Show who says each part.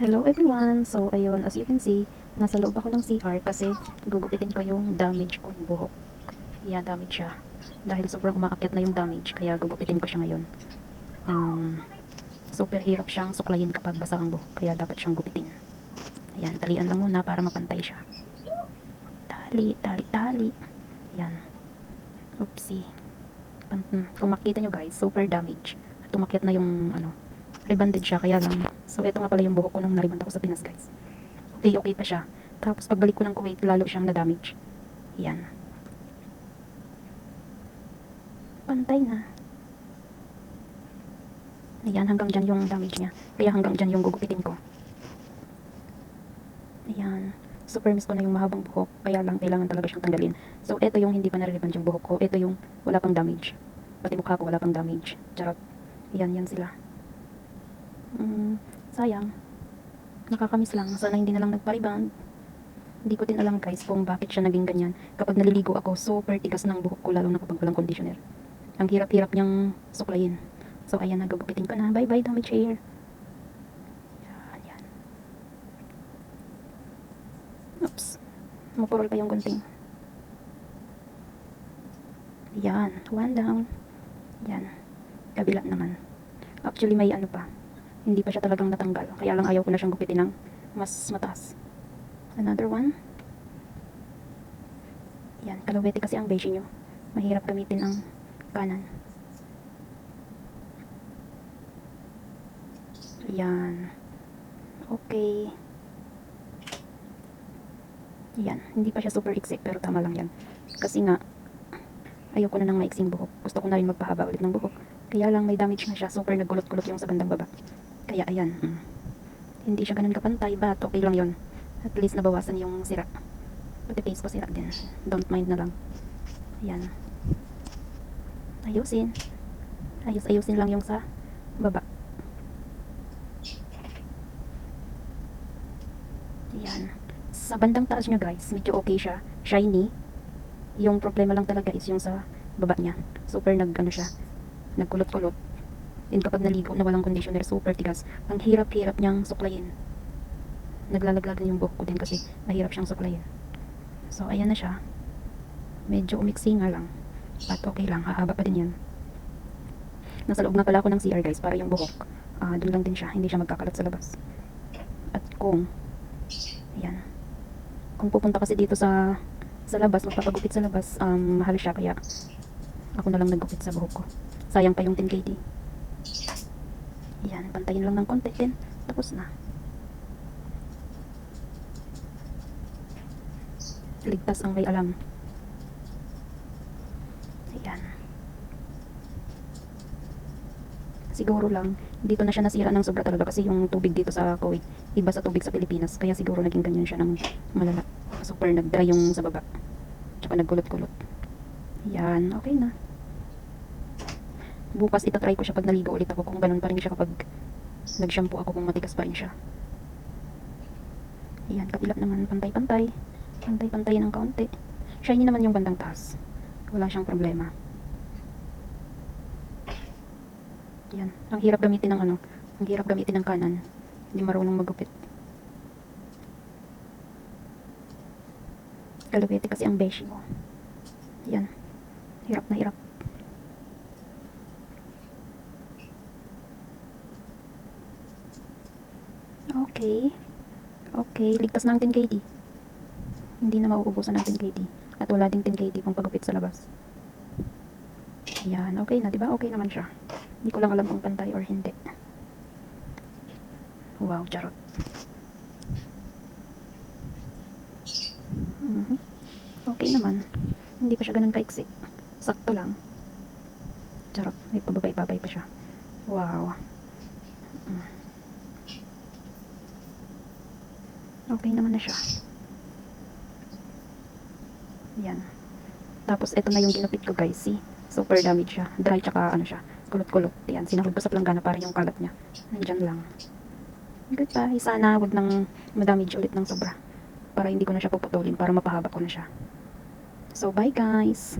Speaker 1: Hello everyone! So ayun, as you can see, nasa loob ako ng CR kasi gugupitin ko yung damage kong buhok. Yeah, damage siya. Dahil sobrang umaakyat na yung damage, kaya gugupitin ko siya ngayon. Um, super hirap siyang suklayin kapag basa ang buhok, kaya dapat siyang gupitin. Ayan, talian lang muna para mapantay siya. Tali, tali, tali. Ayan. Oopsie. Hmm, Kung makita nyo guys, super damage. Tumakyat na yung ano, rebanded siya, kaya lang. So, ito nga pala yung buhok ko nung nariband ako sa Pinas, guys. Okay, okay pa siya. Tapos, pagbalik ko ng Kuwait, lalo siyang na-damage. Yan. Pantay na. Ayan, hanggang dyan yung damage niya. Kaya hanggang dyan yung gugupitin ko. Ayan. Super miss ko na yung mahabang buhok. Kaya lang, kailangan talaga siyang tanggalin. So, ito yung hindi pa nare-reband yung buhok ko. Ito yung wala pang damage. Pati mukha ko wala pang damage. Charot. Yan, yan sila. Mm, sayang. Nakakamiss lang. Sana hindi na lang nagpa-rebound. Hindi ko din alam guys kung bakit siya naging ganyan. Kapag naliligo ako, super tigas ng buhok ko lalo na kapag walang conditioner. Ang hirap-hirap niyang suklayin. So ayan, nagugupitin ko na. Bye-bye, damage hair. Yan, yan. Oops. Mapurol pa yung gunting. Yan. One down. Yan. Kabila naman. Actually, may ano pa. Hindi pa siya talagang natanggal. Kaya lang ayaw ko na siyang gupitin ng mas mataas. Another one. Yan. Kalawete kasi ang beige nyo. Mahirap gamitin ang kanan. Yan. Okay. Yan. Hindi pa siya super exit pero tama lang yan. Kasi nga, ayoko na ng maiksing buhok. Gusto ko na rin magpahaba ulit ng buhok. Kaya lang may damage na siya. Super nagkulot-kulot yung sa bandang baba. Kaya ayan. mm. Hindi siya ganun kapantay. But okay lang yon At least nabawasan yung sira. Pati face ko sira din. Don't mind na lang. Ayan. Ayusin. Ayus-ayusin lang yung sa baba. Ayan. Sa bandang taas niya guys, medyo okay siya. Shiny. Yung problema lang talaga is yung sa baba niya. Super nag ano siya. Nagkulot-kulot. And kapag naligo na walang conditioner, super tigas. Ang hirap-hirap niyang suklayin. Naglalaglag din yung buhok ko din kasi mahirap siyang suklayin. So, ayan na siya. Medyo umiksi nga lang. But okay lang, hahaba pa din yan. Nasa loob nga pala ako ng CR guys, para yung buhok. ah doon lang din siya, hindi siya magkakalat sa labas. At kung, ayan. Kung pupunta kasi dito sa sa labas, magpapagupit sa labas, um, mahal siya kaya ako na lang naggupit sa buhok ko. Sayang pa yung 10KD. Yan, pantayin lang ng konti din. Tapos na. Ligtas ang may alam. Ayan. Siguro lang, dito na siya nasira ng sobra talaga kasi yung tubig dito sa Kuwait, iba sa tubig sa Pilipinas. Kaya siguro naging ganyan siya ng malala. Super nag-dry yung sa baba. Tsaka nagkulot-kulot. Yan, okay na. Bukas itatry ko siya pag naligo ulit ako kung ganun pa rin siya kapag nag-shampoo ako kung matigas pa rin siya. Yan, kabila naman pantay-pantay. Pantay-pantay ng kaunti. Shiny naman yung bandang taas. Wala siyang problema. Yan. Ang hirap gamitin ng ano. Ang hirap gamitin ng kanan. Hindi marunong magupit. Kalawete kasi ang beshi ko. Yan. Hirap na hirap. Okay. Okay. Ligtas ng 10KD. Hindi na mauubusan ng 10KD. At wala ding 10KD pang pagupit sa labas. Yan. Okay na. Diba? Okay naman siya. Hindi ko lang alam kung pantay or hindi. Wow, charot. Mhm. Okay naman. Hindi pa siya ganun kaiksi. Sakto lang. Charot. May pababay-babay pa siya. Wow. Mm. Okay naman na siya. Yan. Tapos, ito na yung ginupit ko, guys. See? Super damage siya. Dry, tsaka ano siya. Kulot-kulot. Yan. Sinahod ko sa planggana para yung kalat niya. Nandyan lang. Goodbye. Sana wag nang madamage ulit ng sobra. Para hindi ko na siya puputulin. Para mapahaba ko na siya. So, bye guys.